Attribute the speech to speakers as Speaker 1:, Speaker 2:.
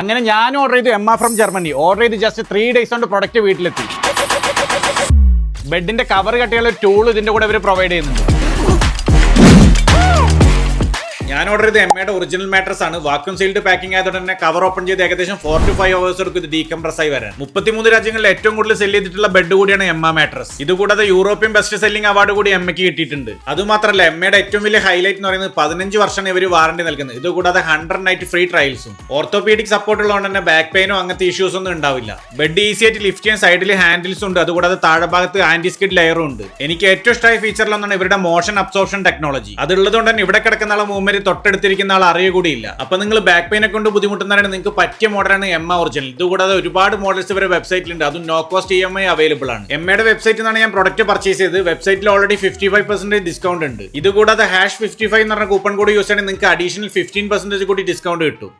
Speaker 1: അങ്ങനെ ഞാൻ ഓർഡർ ചെയ്തു എം ഫ്രം ജർമ്മനി ഓർഡർ ചെയ്ത് ജസ്റ്റ് ത്രീ ഡേയ്സ് കൊണ്ട് പ്രൊഡക്റ്റ് വീട്ടിലെത്തി. ബെഡിന്റെ കവർ കട്ടിയുള്ള ടൂൾ ഇതിന്റെ കൂടെ ഇവർ പ്രൊവൈഡ് ചെയ്യുന്നുണ്ട്. ഞാൻ ഓർഡർ ചെയ്ത എം എമ്മയുടെ ഒറിജിനൽ മാട്രസ് ആണ്. വാക്യൂം സീൽഡ് പാക്കിംഗ് ആയതുകൊണ്ട് തന്നെ കവർ ഓപ്പൺ ചെയ്ത് ഏകദേശം ഫോർ ടു ഫൈവ് അവേഴ്സ് എടുക്കും ഇത് ഡീകംപ്രസ് ആയി വരാൻ. മുപ്പത്തിമൂന്ന് രാജ്യങ്ങളിൽ ഏറ്റവും കൂടുതൽ സെല്ല് ചെയ്തിട്ടുള്ള ബെഡ് കൂടിയാണ് എം എമ്മ മാട്രസ് ഇതുകൂടാതെ യൂറോപ്യൻ ബെസ്റ്റ് സെല്ലിംഗ് അവാർഡ് കൂടി എമ്മയ്ക്ക് കിട്ടിയിട്ടുണ്ട്. അതുമാത്രമല്ല എമ്മയുടെ ഏറ്റവും വലിയ ഹൈലൈറ്റ് എന്ന് പറയുന്നത് പതിനഞ്ച് വർഷം ഇവർ വാറണ്ടി നൽകുന്നത്. ഇതുകൂടാതെ ഹൺഡ്രഡ് നൈറ്റ് ഫ്രീ ട്രയൽസും ഓർത്തോപീഡിക് സപ്പോർട്ട് ഉള്ളതുകൊണ്ട് തന്നെ ബാക്ക് പെയിനോ അങ്ങനത്തെ ഇഷ്യൂസ് ഒന്നും ഉണ്ടാവില്ല. ബെഡ് ഈസി ആയിട്ട് ലിഫ്റ്റ് ചെയ്യാൻ സൈഡിൽ ഹാൻഡിൽസ് ഉണ്ട്. അതുകൂടാതെ താഴെ ഭാഗത്ത് ആന്റി സ്കിഡ് ലെയറും ഉണ്ട്. എനിക്ക് ഏറ്റവും ഇഷ്ടമായ ഫീച്ചറിലൊന്നാണ് ഇവരുടെ മോഷൻ അബ്സോർപ്ഷൻ ടെക്നോളജി അതുള്ളത് കൊണ്ട് തന്നെ ഇവിടെ കിടക്കുന്ന മൂവ്മെന്റ് തൊട്ടടുത്തിരിക്കുന്ന ആൾ അറിയുക കൂടിയില്ല അപ്പൊ നിങ്ങൾ ബാക്ക് പെയിനെ കൊണ്ട് ബുദ്ധിമുട്ടുന്നവരാണ്. നിങ്ങൾക്ക് പറ്റിയ മോഡലാണ് എം ഒറിജിനൽ ഇതുകൂടാതെ ഒരുപാട് മോഡൽസ് ഇവരുടെ വെബ്സൈറ്റിലുണ്ട് അതും no cost E M I available ആണ് എമ്മയുടെ വെബ്സൈറ്റിൽ നിന്നാണ് ഞാൻ പ്രൊഡക്റ്റ് പർച്ചേസ് ചെയ്ത് വെബ്സൈറ്റിൽ already fifty five percentage discount ഉണ്ട്. ഇതുകൂടാതെ ഹാഷ് ഫിഫ്റ്റി ഫൈവ് എന്ന് പറഞ്ഞ കൂപ്പൺ കോഡ് യൂസ് ചെയ്യണമെങ്കിൽ നിങ്ങൾക്ക് അഡീഷണൽ ഫിഫ്റ്റീൻ പെർസെന്റേജ് കൂടി ഡിസ്കൗണ്ട് കിട്ടും.